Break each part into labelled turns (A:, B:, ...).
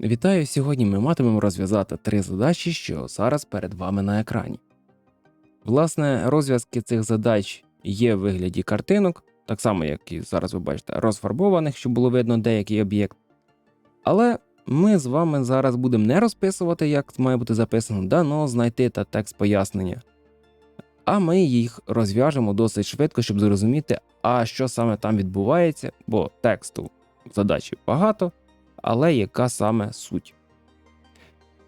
A: Вітаю! Сьогодні ми матимемо розв'язати три задачі, що зараз перед вами на екрані. Власне, розв'язки цих задач є в вигляді картинок, так само, як і зараз ви бачите, розфарбованих, щоб було видно деякий об'єкт. Але ми з вами зараз будемо не розписувати, як має бути записано дано, знайти та текст пояснення. А ми їх розв'яжемо досить швидко, щоб зрозуміти, а що саме там відбувається, бо тексту задачі багато, але яка саме суть.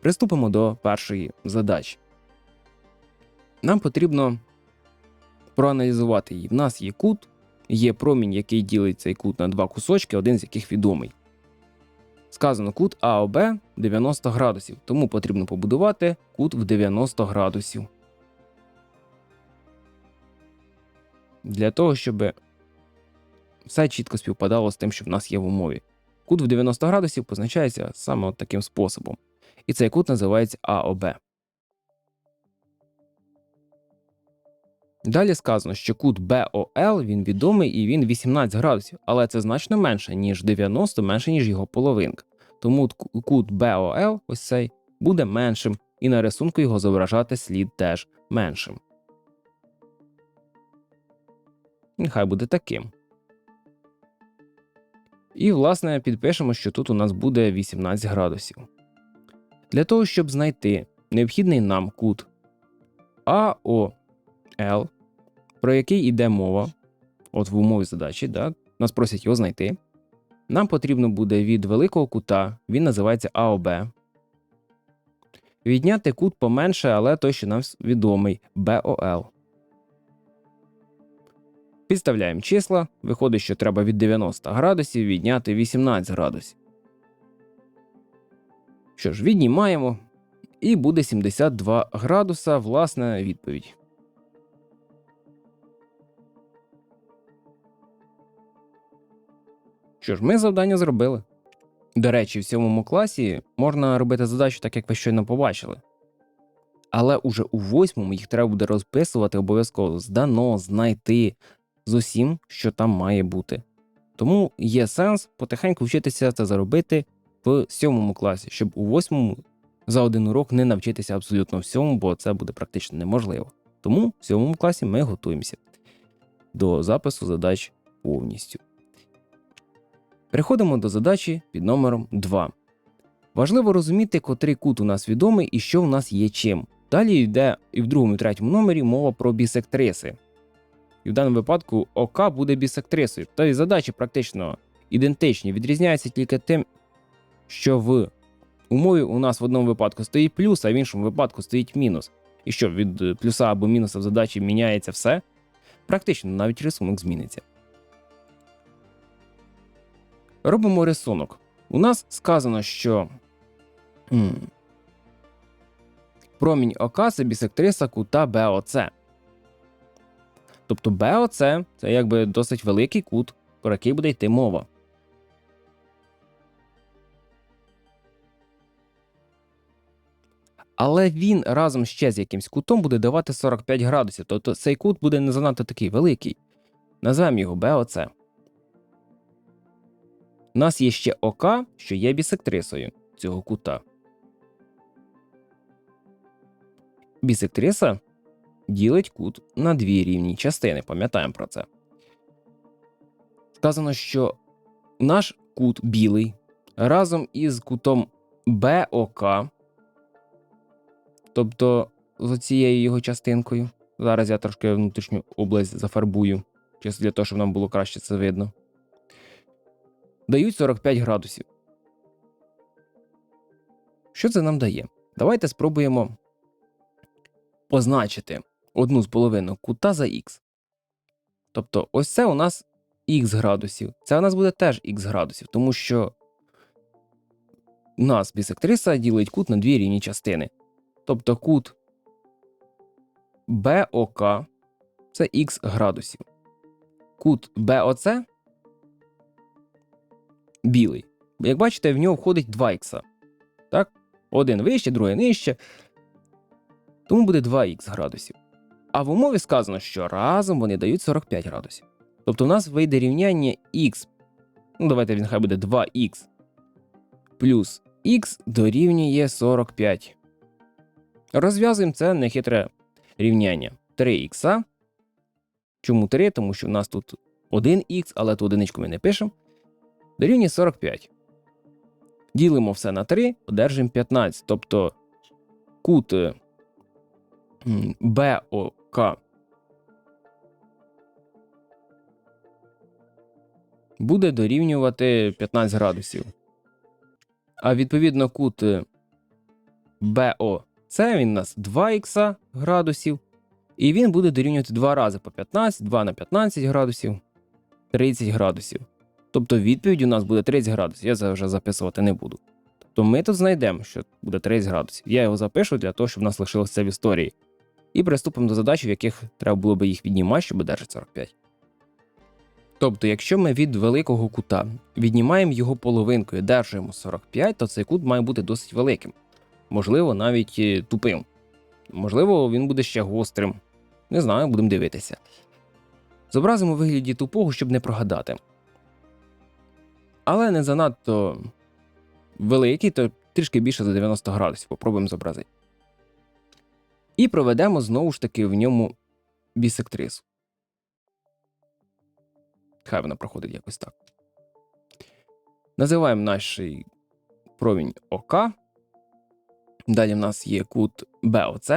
A: Приступимо до першої задачі. Нам потрібно проаналізувати її. В нас є кут, є промінь, який ділить цей кут на два кусочки, один з яких відомий. Сказано кут АОБ 90 градусів, тому потрібно побудувати кут в 90 градусів. Для того, щоб все чітко співпадало з тим, що в нас є в умові. Кут в 90 градусів позначається саме от таким способом. І цей кут називається АОБ. Далі сказано, що кут БОЛ він відомий і він 18 градусів, але це значно менше, ніж 90, менше, ніж його половинка. Тому кут БОЛ, ось цей, буде меншим, і на рисунку його зображати слід теж меншим. Нехай буде таким. І, власне, підпишемо, що тут у нас буде 18 градусів. Для того, щоб знайти необхідний нам кут АОЛ, про який йде мова, от в умові задачі, да, нас просять його знайти. Нам потрібно буде від великого кута, він називається АОБ. Відняти кут поменше, але той, що нам відомий БОЛ. Підставляємо числа. Виходить, що треба від 90 градусів відняти 18 градусів. Що ж, віднімаємо. І буде 72 градуса, власне, відповідь. Що ж, ми завдання зробили. До речі, в сьомому класі можна робити задачу так, як ви щойно побачили. Але уже у восьмому їх треба буде розписувати обов'язково здано, знайти, з усім, що там має бути. Тому є сенс потихеньку вчитися це заробити в сьомому класі, щоб у восьмому за один урок не навчитися абсолютно всьому, бо це буде практично неможливо. Тому в сьомому класі ми готуємося до запису задач повністю. Переходимо до задачі під номером 2. Важливо розуміти, котрий кут у нас відомий і що в нас є чим. Далі йде і в другому і третьому номері мова про бісектриси. І в даному випадку ОК буде бісектрисою. Тобто задачі практично ідентичні, відрізняються тільки тим, що в умові у нас в одному випадку стоїть плюс, а в іншому випадку стоїть мінус. І що від е, плюса або мінуса в задачі міняється все, практично навіть рисунок зміниться. Робимо рисунок. У нас сказано, що промінь ОК це бісектриса кута БОЦ. Тобто БОЦ це якби досить великий кут, про який буде йти мова. Але він разом ще з якимсь кутом буде давати 45 градусів. Тобто цей кут буде не занадто такий великий. Назвемо його БОЦ. У нас є ще ОК, що є бісектрисою цього кута. Бісектриса ділить кут на дві рівні частини. Пам'ятаємо про це. Сказано, що наш кут білий разом із кутом БОК, тобто з цією його частинкою. Зараз я трошки внутрішню область зафарбую, чисто для того, щоб нам було краще це видно. Дають 45 градусів. Що це нам дає? Давайте спробуємо позначити одну з половинок кута за х. Тобто, ось це у нас х градусів. Це у нас буде теж х градусів, тому що у нас бісектриса ділить кут на дві рівні частини. Тобто кут БОК це х градусів. Кут БОЦ білий. Як бачите, в нього входить 2 х. Так? Один вище, другий нижче. Тому буде 2х градусів. А в умові сказано, що разом вони дають 45 градусів. Тобто в нас вийде рівняння х. Ну, давайте він хай буде 2х плюс х дорівнює 45. Розв'язуємо це нехитре рівняння 3х. Чому 3? Тому що в нас тут 1х, але ту одиничку ми не пишемо. Дорівнює 45. Ділимо все на 3, одержимо 15. Тобто кут е, м, буде дорівнювати 15 градусів. А відповідно кут е, БОЦ він у нас 2х градусів. І він буде дорівнювати 2 рази по 15, 2 на 15 градусів, 30 градусів. Тобто відповідь у нас буде 30 градусів. Я це вже записувати не буду. Тобто ми тут знайдемо, що буде 30 градусів. Я його запишу для того, щоб в нас лишилося в історії. І приступимо до задач, в яких треба було би їх віднімати, щоб одержати 45. Тобто, якщо ми від великого кута віднімаємо його половинкою, держимо 45, то цей кут має бути досить великим. Можливо, навіть е, тупим. Можливо, він буде ще гострим. Не знаю, будемо дивитися. Зобразимо вигляді тупого, щоб не прогадати. Але не занадто великий, то трішки більше за 90 градусів. Попробуємо зобразити. І проведемо знову ж таки в ньому бісектрису. Хай вона проходить якось так. Називаємо наш провінь ОК. Далі в нас є кут БОЦ.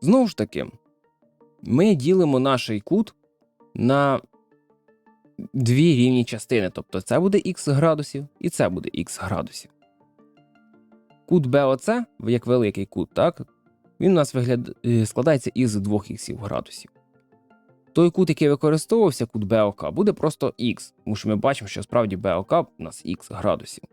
A: Знову ж таки, ми ділимо наш кут на дві рівні частини. Тобто це буде х градусів і це буде х градусів. Кут БОЦ, як великий кут, так, він у нас вигляд... е, складається із двох х градусів. Той кут, який використовувався, кут БОК, буде просто х, тому що ми бачимо, що справді БОК у нас х градусів.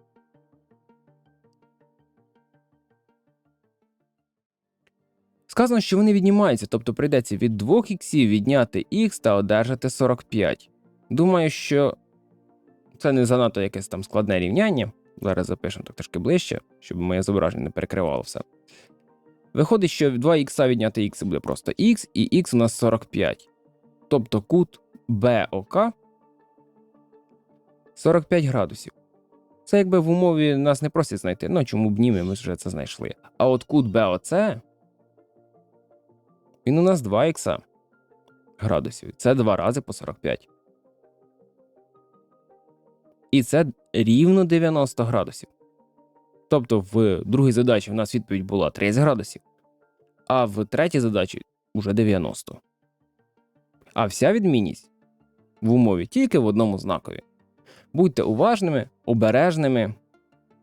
A: Сказано, що вони віднімаються, тобто прийдеться від 2 іксів відняти х та одержати 45. Думаю, що це не занадто якесь там складне рівняння. Зараз запишемо так трошки ближче, щоб моє зображення не перекривало все. Виходить, що 2 х відняти х буде просто х, і х у нас 45. Тобто кут БОК 45 градусів. Це якби в умові нас не просять знайти. Ну чому б ні, ми вже це знайшли. А от кут БОЦ, він у нас 2 х градусів. Це 2 рази по 45. І це рівно 90 градусів. Тобто в другій задачі в нас відповідь була 30 градусів, а в третій задачі уже 90. А вся відмінність в умові тільки в одному знакові. Будьте уважними, обережними.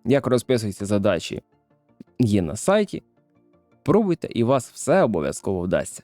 A: Як розписуються задачі, є на сайті. Пробуйте, і вас все обов'язково вдасться.